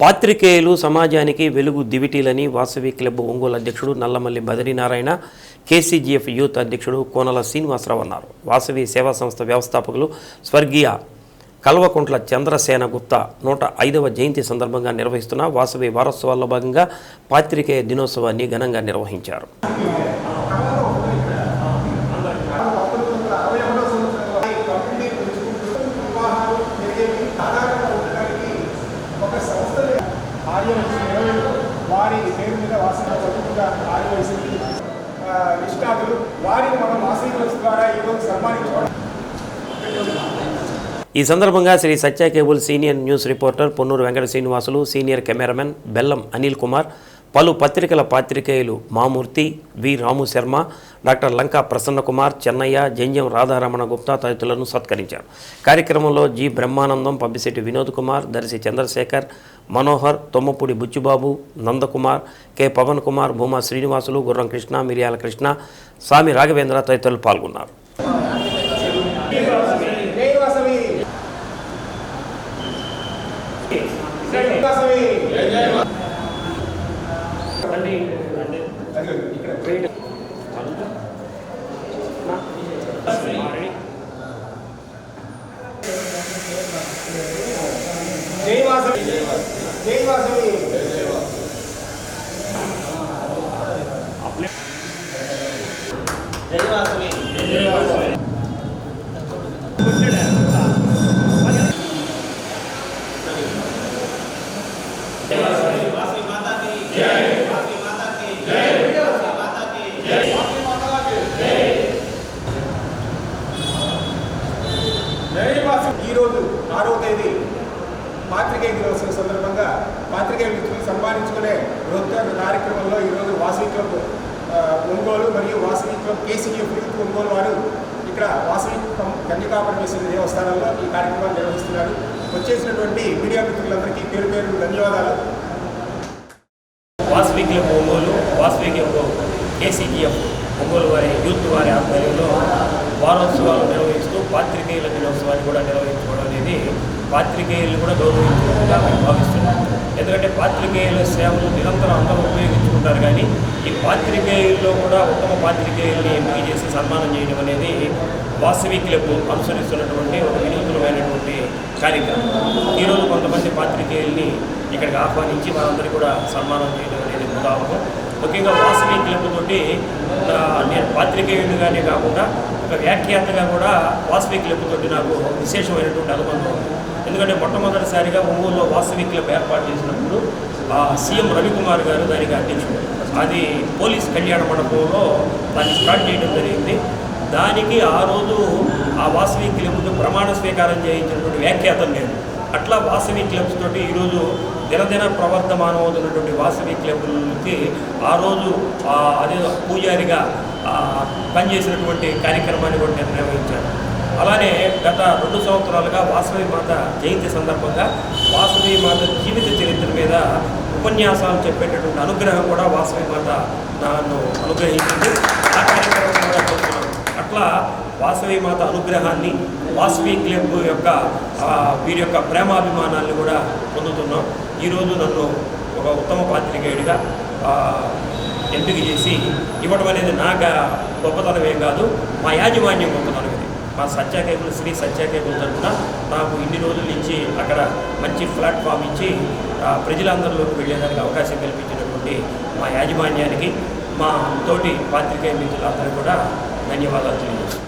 పాత్రికేయులు సమాజానికి వెలుగు దివిటీలని వాసవి క్లబ్ ఒంగోలు అధ్యక్షుడు నల్లమల్లి బదరీనారాయణ కేసీజీఎఫ్ యూత్ అధ్యక్షుడు కోనల శ్రీనివాసరావు అన్నారు. వాసవి సేవా సంస్థ వ్యవస్థాపకులు స్వర్గీయ కల్వకుంట్ల చంద్రసేన గుప్తా నూట ఐదవ జయంతి సందర్భంగా నిర్వహిస్తున్న వాసవి వారోత్సవాల్లో భాగంగా పాత్రికేయ దినోత్సవాన్ని ఘనంగా నిర్వహించారు. వారి పేరు మీద వాసన చదువుకున్న ఆదివాసీ నిష్ణాతులు వారిని మనం వాసవి రోజు ద్వారా ఈరోజు సన్మానించుకోవడం. ఈ సందర్భంగా Sri Satya cable senior news reporter Ponnuru Venkata Srinivasulu senior cameraman Bellam Anil Kumar పలు పత్రికల పాత్రికేయులు మామూర్తి వి. రాము శర్మ డాక్టర్ లంకా ప్రసన్నకుమార్ చెన్నయ్య జంజం రాధారమణ గుప్తా తదితరులను సత్కరించారు. కార్యక్రమంలో జి. బ్రహ్మానందం పబ్బిశెట్టి వినోద్ కుమార్ దర్శి చంద్రశేఖర్ మనోహర్ తొమ్మపూడి బుచ్చుబాబు నందకుమార్ కె. పవన్ కుమార్ భూమా శ్రీనివాసులు గుర్రం కృష్ణ మిరియాల కృష్ణ స్వామి రాఘవేంద్ర తదితరులు పాల్గొన్నారు జై వాసవి జై వాసవి జై వాసవి జై వాసవి ఈరోజు ఆరవ తేదీ పాత్రికేయ దినోత్సవం సందర్భంగా పాత్రికేయ మిత్రులు సన్మానించుకునే బృహత్తర కార్యక్రమంలో ఈరోజు వాసవి క్లబ్ ఒంగోలు మరియు Vasavi club KCF youth Ongole వారు ఇక్కడ వాసవి కం- కన్యకా దేవస్థానంలో ఈ కార్యక్రమాన్ని నిర్వహిస్తున్నారు. వచ్చేసినటువంటి మీడియా మిత్రులందరికీ పేరు పేరు ధన్యవాదాలు. Vasavi club Ongole Vasavi club KCGF Ongole వారి యూత్ వారి ఆధ్వర్యంలో వారోత్సవాలు నిర్వహిస్తూ పాత్రికేయుల దినోత్సవాన్ని కూడా నిర్వహించుకోవడం అనేది పాత్రికేయులు కూడా గౌరవించుకుంటా మేము భావిస్తున్నాం ఎందుకంటే పాత్రికేయుల సేవలు నిరంతరం అందరూ ఉపయోగించుకుంటారు కానీ ఈ పాత్రికేయుల్లో కూడా ఉత్తమ పాత్రికేయుల్ని ఎంపిక చేసి సన్మానం చేయడం అనేది వాసవి క్లబ్ అనుసరిస్తున్నటువంటి ఒక వినూత్నమైనటువంటి కార్యక్రమం. ఈరోజు కొంతమంది పాత్రికేయుల్ని ఇక్కడికి ఆహ్వానించి వారందరికీ కూడా సన్మానం చేయడం అనేది ఉదాహరణ ముఖ్యంగా వాసవి క్లబ్ తోటి నేను పాత్రికేయుడిగానే కాకుండా ఒక వ్యాఖ్యాతగా కూడా వాసవి క్లబ్ తోటి నాకు విశేషమైనటువంటి అనుబంధం ఎందుకంటే మొట్టమొదటిసారిగా ఒంగోలులో వాసవి క్లబ్ ఏర్పాటు చేసినప్పుడు ఆ, సీఎం రవికుమార్ గారు దానికి అధ్యక్షుడు. అది పోలీస్ కళ్యాణ మండపంలో దాన్ని స్టార్ట్ చేయడం జరిగింది. దానికి ఆ రోజు ఆ వాసవి క్లబ్కి ప్రమాణ స్వీకారం చేయించినటువంటి వ్యాఖ్యాతం నేను అట్లా వాసవి క్లబ్స్ తోటి ఈరోజు దినదిన ప్రవర్తమానమవుతున్నటువంటి వాసవి క్లబ్కి ఆ రోజు అదే పూజారిగా పనిచేసినటువంటి కార్యక్రమాన్ని కూడా నిర్వహించాను అలానే గత రెండు సంవత్సరాలుగా వాసవి మాత జయంతి సందర్భంగా వాసవి మాత జీవిత చరిత్ర మీద ఉపన్యాసాలు చెప్పేటటువంటి అనుగ్రహం కూడా వాసవి మాత నన్ను అనుగ్రహించింది. ఆ కార్యక్రమం కూడా చేస్తున్నాను అట్లా వాసవి మాత అనుగ్రహాన్ని వాసవి క్లబ్ యొక్క వీరి యొక్క ప్రేమాభిమానాన్ని కూడా పొందుతున్నాం. ఈరోజు నన్ను ఒక ఉత్తమ పాత్రికేయుడిగా ఎంపిక చేసి ఇవ్వడం అనేది నాకు గొప్పతనం ఏం కాదు మా యాజమాన్యం గొప్పతనం ఇది. మా సత్య శ్రీ సత్య తరఫున నాకు ఇన్ని రోజుల నుంచి అక్కడ మంచి ప్లాట్ఫామ్ ఇచ్చి ప్రజలందరిలోకి వెళ్ళేదానికి అవకాశం కల్పించినటువంటి మా యాజమాన్యానికి మా తోటి పాత్రికేయ మిత్రులందరూ కూడా ధన్యవాదాలు తెలియజేస్తాను